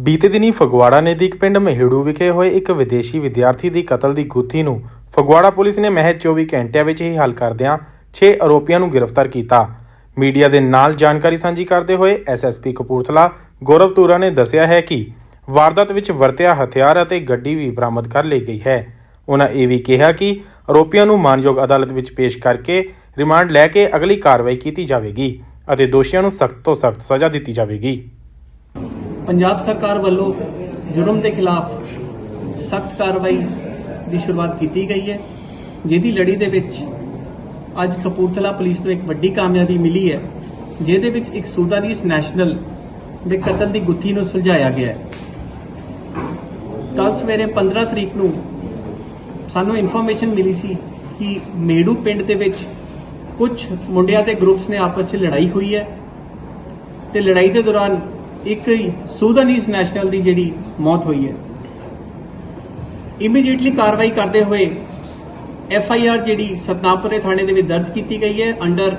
ਬੀਤੇ ਦਿਨੀ ਫਗਵਾੜਾ ਨਜ਼ਦੀਕ ਪਿੰਡ ਮਹਿੜੂ ਵਿਖੇ ਹੋਏ ਇੱਕ ਵਿਦੇਸ਼ੀ ਵਿਦਿਆਰਥੀ ਦੀ ਕਤਲ ਦੀ ਗੁੱਥੀ ਨੂੰ ਫਗਵਾੜਾ ਪੁਲਿਸ ਨੇ ਮਹਿਜ 24 ਘੰਟਿਆਂ ਵਿੱਚ ਹੀ ਹੱਲ ਕਰਦਿਆਂ 6 ਆਰੋਪੀਆਂ ਨੂੰ ਗ੍ਰਿਫਤਾਰ ਕੀਤਾ। ਮੀਡੀਆ ਦੇ ਨਾਲ ਜਾਣਕਾਰੀ ਸਾਂਝੀ ਕਰਦੇ ਹੋਏ ਐਸਐਸਪੀ ਕਪੂਰਥਲਾ ਗੌਰਵ ਤੂਰਾ ਨੇ ਦੱਸਿਆ ਹੈ ਕਿ ਵਾਰਦਾਤ ਵਿੱਚ ਵਰਤਿਆ ਹਥਿਆਰ ਅਤੇ ਗੱਡੀ ਵੀ ਬਰਾਮਦ ਕਰ ਲਈ ਗਈ ਹੈ। ਉਹਨਾਂ ਇਹ ਵੀ ਕਿਹਾ ਕਿ ਆਰੋਪੀਆਂ ਨੂੰ ਮਾਨਯੋਗ ਅਦਾਲਤ ਵਿੱਚ ਪੇਸ਼ ਕਰਕੇ ਰਿਮਾਂਡ ਲੈ ਕੇ ਅਗਲੀ ਕਾਰਵਾਈ ਕੀਤੀ ਜਾਵੇਗੀ ਅਤੇ ਦੋਸ਼ੀਆਂ ਨੂੰ ਸਖਤ ਤੋਂ ਸਖਤ ਸਜ਼ਾ ਦਿੱਤੀ ਜਾਵੇਗੀ। ਪੰਜਾਬ ਸਰਕਾਰ ਵੱਲੋਂ ਜੁਰਮ ਦੇ ਖਿਲਾਫ ਸਖਤ ਕਾਰਵਾਈ ਦੀ ਸ਼ੁਰੂਆਤ ਕੀਤੀ ਗਈ ਹੈ, ਜਿਹਦੀ ਲੜੀ ਦੇ ਵਿੱਚ ਅੱਜ ਕਪੂਰਥਲਾ ਪੁਲਿਸ ਨੂੰ ਇੱਕ ਵੱਡੀ ਕਾਮਯਾਬੀ ਮਿਲੀ ਹੈ, ਜਿਹਦੇ ਵਿੱਚ ਇੱਕ ਸੂਦਾਨੀਸ ਨੈਸ਼ਨਲ ਦੇ ਕਤਲ ਦੀ ਗੁੱਥੀ ਨੂੰ ਸੁਲਝਾਇਆ ਗਿਆ ਹੈ। ਕੱਲ ਸਵੇਰੇ 15 ਤਰੀਕ ਨੂੰ ਸਾਨੂੰ ਇਨਫੋਰਮੇਸ਼ਨ ਮਿਲੀ ਸੀ ਕਿ ਮੇੜੂ ਪਿੰਡ ਦੇ ਵਿੱਚ ਕੁਝ ਮੁੰਡਿਆਂ ਦੇ ਗਰੁੱਪਸ ਨੇ ਆਪਸ ਵਿੱਚ ਲੜਾਈ ਹੋਈ ਹੈ ਤੇ ਲੜਾਈ ਦੇ ਦੌਰਾਨ ਇੱਕ ਸੂਦਾਨੀਸ ਨੈਸ਼ਨਲ ਦੀ ਜਿਹੜੀ ਮੌਤ ਹੋਈ ਹੈ। ਇਮੀਡੀਏਟਲੀ ਕਾਰਵਾਈ ਕਰਦੇ ਹੋਏ ਐਫ ਆਈ ਆਰ ਜਿਹੜੀ ਸਤਨਾਮਪੁਰੇ ਥਾਣੇ ਦੇ ਵਿੱਚ ਦਰਜ ਕੀਤੀ ਗਈ ਹੈ under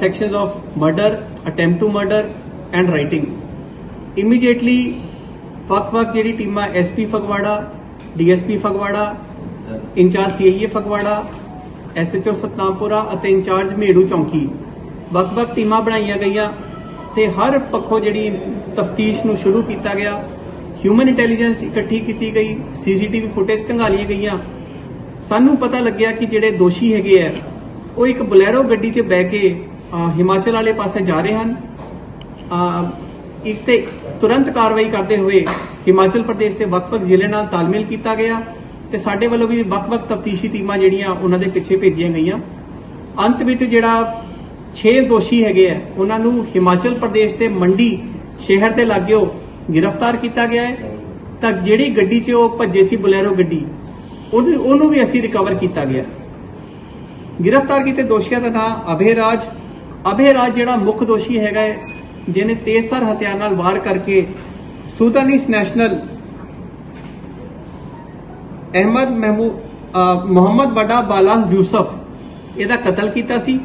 sections of murder attempt to murder and writing immediately ਵੱਖ-ਵੱਖ ਜਿਹੜੀ ਟੀਮਾਂ SP Phagwara DSP Phagwara, in charge CIA Phagwara SHO Satnampura ਅਤੇ ਇੰਚਾਰਜ ਮੇੜੂ ਚੌਂਕੀ ਵੱਖ-ਵੱਖ ਟੀਮਾਂ ਬਣਾਈਆਂ ਗਈਆਂ। ਤੇ ਹਰ ਪੱਖੋਂ ਜਿਹੜੀ ਤਫਤੀਸ਼ ਨੂੰ ਸ਼ੁਰੂ ਕੀਤਾ ਗਿਆ ਹਿਊਮਨ ਇੰਟੈਲੀਜੈਂਸ ਇਕੱਠੀ ਕੀਤੀ ਗਈ ਸੀਸੀਟੀਵੀ ਫੁਟੇਜ ਕੰਗਾਲੀਆਂ ਗਈਆਂ। ਸਾਨੂੰ ਪਤਾ ਲੱਗਿਆ ਕਿ ਜਿਹੜੇ ਦੋਸ਼ੀ ਹੈਗੇ ਆ, ਉਹ ਇੱਕ ਬਲੈਰੋ ਗੱਡੀ 'ਚ ਬਹਿ ਕੇ ਹਿਮਾਚਲ ਵਾਲੇ ਪਾਸੇ ਜਾ ਰਹੇ ਹਨ। ਇੱਕ ਤੇ ਤੁਰੰਤ ਕਾਰਵਾਈ ਕਰਦੇ ਹੋਏ ਹਿਮਾਚਲ ਪ੍ਰਦੇਸ਼ ਦੇ ਵੱਖ-ਵੱਖ ਜ਼ਿਲ੍ਹੇ ਨਾਲ ਤਾਲਮੇਲ ਕੀਤਾ ਗਿਆ ਤੇ ਸਾਡੇ ਵੱਲੋਂ ਵੀ ਵੱਖ-ਵੱਖ ਤਫਤੀਸ਼ੀ ਟੀਮਾਂ ਜਿਹੜੀਆਂ ਉਹਨਾਂ ਦੇ ਪਿੱਛੇ ਭੇਜੀਆਂ ਗਈਆਂ। ਅੰਤ ਵਿੱਚ ਜਿਹੜਾ 6 ਦੋਸ਼ੀ ਹੈਗੇ ਆ। ਉਹਨਾਂ ਨੂੰ ਹਿਮਾਚਲ ਪ੍ਰਦੇਸ਼ ਦੇ ਮੰਡੀ ਸ਼ਹਿਰ ਦੇ ਲਾਗਿਓ ਗ੍ਰਿਫਤਾਰ ਕੀਤਾ ਗਿਆ ਹੈ। ਤਾਂ ਜਿਹੜੀ ਗੱਡੀ 'ਚ ਉਹ ਭੱਜੇ ਸੀ ਬਲੈਰੋ ਗੱਡੀ ਉਹਨੂੰ ਉਹਨੂੰ ਵੀ ਅਸੀਂ ਰਿਕਵਰ ਕੀਤਾ ਗਿਆ। ਗ੍ਰਿਫਤਾਰ ਕੀਤੇ ਦੋਸ਼ੀਆਂ ਦਾ ਨਾਮ ਅਭੇ ਰਾਜ। ਅਭੇ ਰਾਜ ਜਿਹੜਾ ਮੁੱਖ ਦੋਸ਼ੀ ਹੈਗਾ ਹੈ, ਜਿਹਨੇ ਤੇਜ਼ਧਾਰ ਹਥਿਆਰ ਨਾਲ ਵਾਰ ਕਰਕੇ ਸੁਦਾਨੀਸ ਨੈਸ਼ਨਲ ਅਹਿਮਦ ਮਹਿਮੂ ਮੁਹੰਮਦ ਬੜਾ ਬਾਲਾ ਯੂਸਫ, ਇਹਦਾ ਕਤਲ ਕੀਤਾ ਸੀ।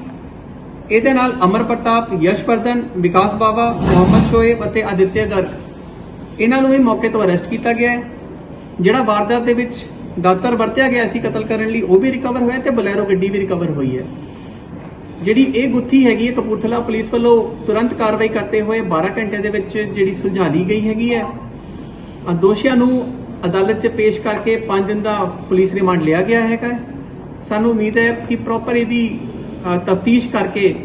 ਇਹਦੇ ਨਾਲ ਅਮਰ ਪ੍ਰਤਾਪ ਯਸ਼ਵਰਧਨ ਵਿਕਾਸ ਬਾਵਾ, ਮੁਹੰਮਦ ਸ਼ੋਏਬ ਅਤੇ ਆਦਿਤਿਆ ਗਰਗ। ਇਹਨਾਂ ਨੂੰ ਵੀ ਮੌਕੇ ਤੋਂ ਅਰੈਸਟ ਕੀਤਾ ਗਿਆ ਹੈ। ਜਿਹੜਾ ਵਾਰਦਾਤ ਦੇ ਵਿੱਚ ਦਾਤਰ ਵਰਤਿਆ ਗਿਆ ਸੀ ਕਤਲ ਕਰਨ ਲਈ, ਉਹ ਵੀ ਰਿਕਵਰ ਹੋਇਆ ਤੇ ਬਲੈਰੋ ਗੱਡੀ ਵੀ ਰਿਕਵਰ ਹੋਈ ਹੈ। ਜਿਹੜੀ ਇਹ ਗੁੱਥੀ ਹੈਗੀ ਹੈ ਕਪੂਰਥਲਾ ਪੁਲਿਸ ਵੱਲੋਂ ਤੁਰੰਤ ਕਾਰਵਾਈ ਕਰਦੇ ਹੋਏ 12 ਘੰਟੇ ਦੇ ਵਿੱਚ ਜਿਹੜੀ ਸੁਲਝਾ ਲਈ ਗਈ ਹੈਗੀ ਹੈ। ਦੋਸ਼ੀਆਂ ਨੂੰ ਅਦਾਲਤ 'ਚ ਪੇਸ਼ ਕਰਕੇ 5 ਦਿਨ ਦਾ ਪੁਲਿਸ ਰਿਮਾਂਡ ਲਿਆ ਗਿਆ ਹੈਗਾ। ਸਾਨੂੰ ਉਮੀਦ ਹੈ ਕਿ ਪ੍ਰੋਪਰ ਇਹਦੀ ਤਫਤੀਸ਼ ਕਰਕੇ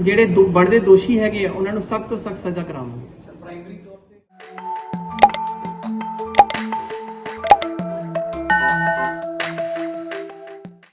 ਜਿਹੜੇ ਦੋ- ਬਣਦੇ ਦੋਸ਼ੀ ਹੈਗੇ ਆ, ਉਹਨਾਂ ਨੂੰ ਸਖਤ ਤੋਂ ਸਖਤ ਸਜ਼ਾ ਕਰਾਵਾਂਗੇ।